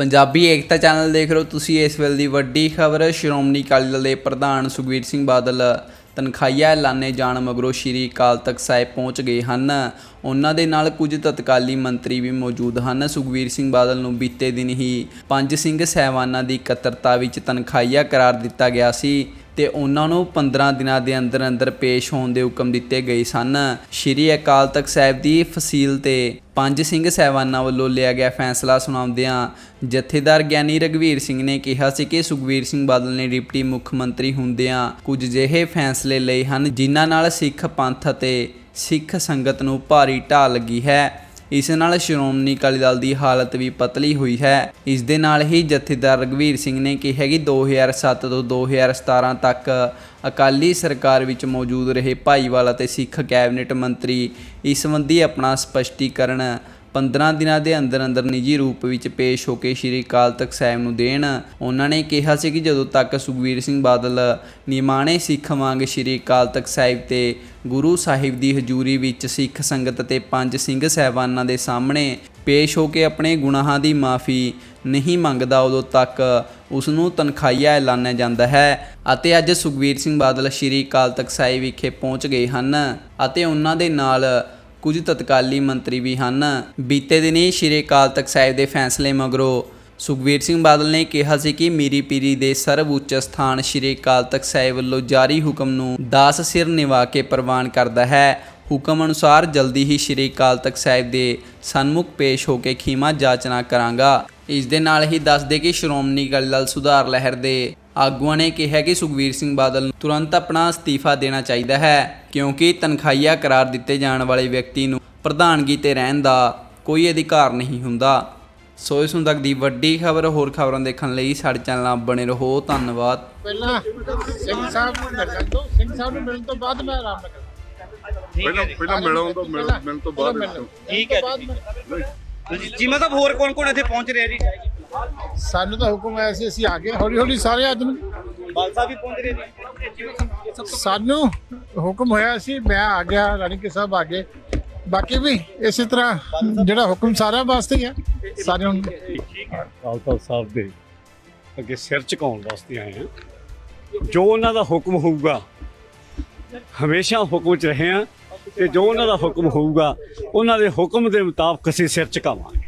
ਪੰਜਾਬੀ ਏਕਤਾ channel ਦੇਖ ਰਹੇ ਹੋ ਤੁਸੀਂ। ਇਸ ਵੇਲੇ ਦੀ ਵੱਡੀ ਖਬਰ, ਸ਼੍ਰੋਮਣੀ ਅਕਾਲੀ ਦਲ ਦੇ ਪ੍ਰਧਾਨ ਸੁਖਬੀਰ ਸਿੰਘ ਬਾਦਲ ਤਨਖਾਹੀਆ ਐਲਾਨੇ ਜਾਣ ਮਗਰੋਂ ਸ਼੍ਰੀ ਅਕਾਲ ਤਖਤ ਸਾਹਿਬ ਪਹੁੰਚ ਗਏ ਹਨ। ਉਹਨਾਂ ਦੇ ਨਾਲ ਕੁਝ ਤਤਕਾਲੀ ਮੰਤਰੀ ਵੀ ਮੌਜੂਦ ਹਨ। ਸੁਖਬੀਰ ਸਿੰਘ ਬਾਦਲ ਨੂੰ ਬੀਤੇ ਦਿਨ ਹੀ ਪੰਜ ਸਿੰਘ ਸਹਿਬਾਨਾਂ ਦੀ ਇਕੱਤਰਤਾ ਵਿੱਚ ਤਨਖਾਹੀਆ ਕਰਾਰ ਦਿੱਤਾ ਗਿਆ ਸੀ। ਤੇ ਉਹਨਾਂ ਨੂੰ 15 ਦਿਨਾਂ ਦੇ ਅੰਦਰ ਅੰਦਰ ਪੇਸ਼ ਹੋਣ ਦੇ ਹੁਕਮ ਦਿੱਤੇ ਗਏ ਸਨ। ਸ਼੍ਰੀ ਅਕਾਲ ਤਖਤ ਸਾਹਿਬ ਦੀ ਫਸੀਲ ਤੇ ਪੰਜ ਸਿੰਘ ਸਹਿਬਾਨਾਂ ਵੱਲੋਂ ਲਿਆ ਗਿਆ ਫੈਸਲਾ ਸੁਣਾਉਂਦਿਆਂ ਜਥੇਦਾਰ ਗਿਆਨੀ ਰਗਵੀਰ ਸਿੰਘ ਨੇ ਕਿਹਾ ਸੀ ਕਿ ਸੁਖਬੀਰ ਸਿੰਘ ਬਾਦਲ ਨੇ ਡਿਪਟੀ ਮੁੱਖ ਮੰਤਰੀ ਹੁੰਦਿਆਂ ਕੁਝ ਜਿਹੇ ਫੈਸਲੇ ਲਏ ਹਨ, ਜਿਨ੍ਹਾਂ ਨਾਲ ਸਿੱਖ ਪੰਥ ਅਤੇ ਸਿੱਖ ਸੰਗਤ ਨੂੰ ਭਾਰੀ ਢਾਹ ਲੱਗੀ ਹੈ। ਇਸ ਨਾਲ ਸ਼੍ਰੋਮਣੀ ਅਕਾਲੀ ਦਲ ਦੀ ਹਾਲਤ ਵੀ ਪਤਲੀ ਹੋਈ ਹੈ। ਇਸ ਦੇ ਨਾਲ ਹੀ ਜਥੇਦਾਰ ਰਗਵੀਰ ਸਿੰਘ ਨੇ ਕਿਹਾ ਕਿ 2007 ਤੋਂ 2017 ਤੱਕ ਅਕਾਲੀ ਸਰਕਾਰ ਵਿੱਚ ਮੌਜੂਦ ਰਹੇ ਭਾਈਵਾਲ ਅਤੇ ਸਿੱਖ ਕੈਬਨਿਟ ਮੰਤਰੀ ਇਸ ਸੰਬੰਧੀ ਆਪਣਾ ਸਪਸ਼ਟੀਕਰਨ 15 ਦਿਨਾਂ ਦੇ ਅੰਦਰ ਅੰਦਰ ਨਿੱਜੀ ਰੂਪ ਵਿੱਚ ਪੇਸ਼ ਹੋ ਕੇ ਸ਼੍ਰੀ ਅਕਾਲ ਤਖਤ ਸਾਹਿਬ ਨੂੰ ਦੇਣ, ਉਹਨਾਂ ਨੇ ਕਿਹਾ ਸੀ ਕਿ ਜਦੋਂ ਤੱਕ ਸੁਖਬੀਰ ਸਿੰਘ ਬਾਦਲ ਨਿਮਾਣੇ ਸਿੱਖ ਵਾਂਗ ਸ਼੍ਰੀ ਅਕਾਲ ਤਖਤ ਸਾਹਿਬ ਤੇ ਗੁਰੂ ਸਾਹਿਬ ਦੀ ਹਜ਼ੂਰੀ ਵਿੱਚ ਸਿੱਖ ਸੰਗਤ ਤੇ ਪੰਜ ਸਿੰਘ ਸਹਿਬਾਨਾਂ ਦੇ ਸਾਹਮਣੇ ਪੇਸ਼ ਹੋ ਕੇ ਆਪਣੇ ਗੁਨਾਹਾਂ ਦੀ ਮਾਫੀ ਨਹੀਂ ਮੰਗਦਾ, ਉਦੋਂ ਤੱਕ ਉਸ ਨੂੰ ਤਨਖਾਹੀਆ ਐਲਾਨਿਆ ਜਾਂਦਾ ਹੈ ਅਤੇ ਅੱਜ ਸੁਖਬੀਰ ਸਿੰਘ ਬਾਦਲ ਸ਼੍ਰੀ ਅਕਾਲ ਤਖਤ ਸਾਹਿਬ ਵਿਖੇ ਪਹੁੰਚ ਗਏ ਹਨ ਅਤੇ ਉਹਨਾਂ ਦੇ ਨਾਲ ਕੁਝ ਤਤਕਾਲੀ ਮੰਤਰੀ ਵੀ ਹਨ। ਬੀਤੇ ਦਿਨੀ ਸ਼੍ਰੀ ਅਕਾਲ ਤਖਤ ਸਾਹਿਬ ਦੇ ਫੈਸਲੇ ਮਗਰੋਂ ਸੁਖਬੀਰ ਸਿੰਘ ਬਾਦਲ ਨੇ ਕਿਹਾ ਸੀ ਕਿ ਮੀਰੀ ਪੀਰੀ ਦੇ ਸਰਵ ਉੱਚ ਸਥਾਨ ਸ਼੍ਰੀ ਅਕਾਲ ਤਖਤ ਸਾਹਿਬ ਵੱਲੋਂ ਜਾਰੀ ਹੁਕਮ ਨੂੰ ਦਾਸ ਸਿਰ ਨਿਵਾ ਕੇ ਪ੍ਰਵਾਨ ਕਰਦਾ ਹੈ। ਹੁਕਮ ਅਨੁਸਾਰ ਜਲਦੀ ਹੀ ਸ਼੍ਰੀ ਅਕਾਲ ਤਖਤ ਸਾਹਿਬ ਦੇ ਸਨਮੁਖ ਪੇਸ਼ ਹੋ ਕੇ ਖੀਮਾ ਜਾਚਨਾ ਕਰਾਂਗਾ। ਇਸ ਦੇ ਨਾਲ ਹੀ ਦੱਸ ਦੇ ਕਿ ਸ਼੍ਰੋਮਣੀ ਅਕਾਲੀ ਦਲ ਸੁਧਾਰ ਲਹਿਰ ਦੇ ਆਗੂਆਂ ਨੇ ਕਿਹਾ ਕਿ ਸੁਖਬੀਰ ਸਿੰਘ ਬਾਦਲ ਨੂੰ ਤੁਰੰਤ ਆਪਣਾ ਅਸਤੀਫਾ ਦੇਣਾ ਚਾਹੀਦਾ ਹੈ, ਕਿਉਂਕਿ ਤਨਖਾਹੀਆ ਕਰਾਰ ਦਿੱਤੇ ਜਾਣ ਵਾਲੇ ਵਿਅਕਤੀ ਨੂੰ ਪ੍ਰਧਾਨਗੀ ਤੇ ਰਹਿਣ ਦਾ ਕੋਈ ਅਧਿਕਾਰ ਨਹੀਂ ਹੁੰਦਾ। ਸੋ ਇਸ ਹੁਣ ਤੱਕ ਦੀ ਵੱਡੀ ਖਬਰ, ਹੋਰ ਖਬਰਾਂ ਦੇਖਣ ਲਈ ਸਾਡੇ ਚੈਨਲ ਨਾਲ ਬਣੇ ਰਹੋ। ਧੰਨਵਾਦ। ਪਹਿਲਾਂ ਸਿੰਘ ਸਾਹਿਬ ਨੂੰ ਮਿਲਣ ਤੋਂ ਸਿੰਘ ਸਾਹਿਬ ਨੂੰ ਮਿਲਣ ਤੋਂ ਬਾਅਦ ਮੈਂ ਆਰਾਮ ਨਾਲ ਪਹਿਲਾਂ ਪਹਿਲਾਂ ਮਿਲਣ ਤੋਂ ਮਿਲਣ ਮਿਲਣ ਤੋਂ ਬਾਅਦ ਠੀਕ ਹੈ ਬਾਅਦ ਮੈਂ- ਜੀ ਮਤਲਬ ਹੋਰ ਕੌਣ ਕੌਣ ਇੱਥੇ ਪਹੁੰਚ ਰਿਹਾ ਜੀ? ਸਾਨੂੰ ਤਾਂ ਹੁਕਮ ਆਇਆ ਸੀ ਅਸੀਂ ਆ ਗਏ ਹੌਲੀ ਹੌਲੀ ਸਾਰੇ ਆ ਜਾਣ ਬਾਲਸਾ ਵੀ ਪਹੁੰਚ ਰਹੇ ਜੀ ਸਾਨੂੰ ਹੁਕਮ ਹੋਇਆ ਸੀ ਮੈਂ ਆ ਗਿਆ ਰਾਣੀ ਕੇ ਸਾਹਿਬ ਆ ਗਏ। ਬਾਕੀ ਵੀ ਇਸੇ ਤਰ੍ਹਾਂ ਜਿਹੜਾ ਹੁਕਮ ਸਾਰਿਆਂ ਵਾਸਤੇ ਹੀ ਹੈ। ਸਾਰੇ ਹੁਣ ਤਖਤ ਸਾਹਿਬ ਦੇ ਅੱਗੇ ਸਿਰ ਝੁਕਾਉਣ ਵਾਸਤੇ ਆਏ ਹਾਂ। ਜੋ ਉਹਨਾਂ ਦਾ ਹੁਕਮ ਹੋਊਗਾ ਹਮੇਸ਼ਾ ਹੁਕਮ 'ਚ ਰਹੇ ਹਾਂ ਤੇ ਜੋ ਉਹਨਾਂ ਦਾ ਹੁਕਮ ਹੋਊਗਾ, ਉਹਨਾਂ ਦੇ ਹੁਕਮ ਦੇ ਮੁਤਾਬਕ ਅਸੀਂ ਸਿਰ ਝੁਕਾਵਾਂਗੇ।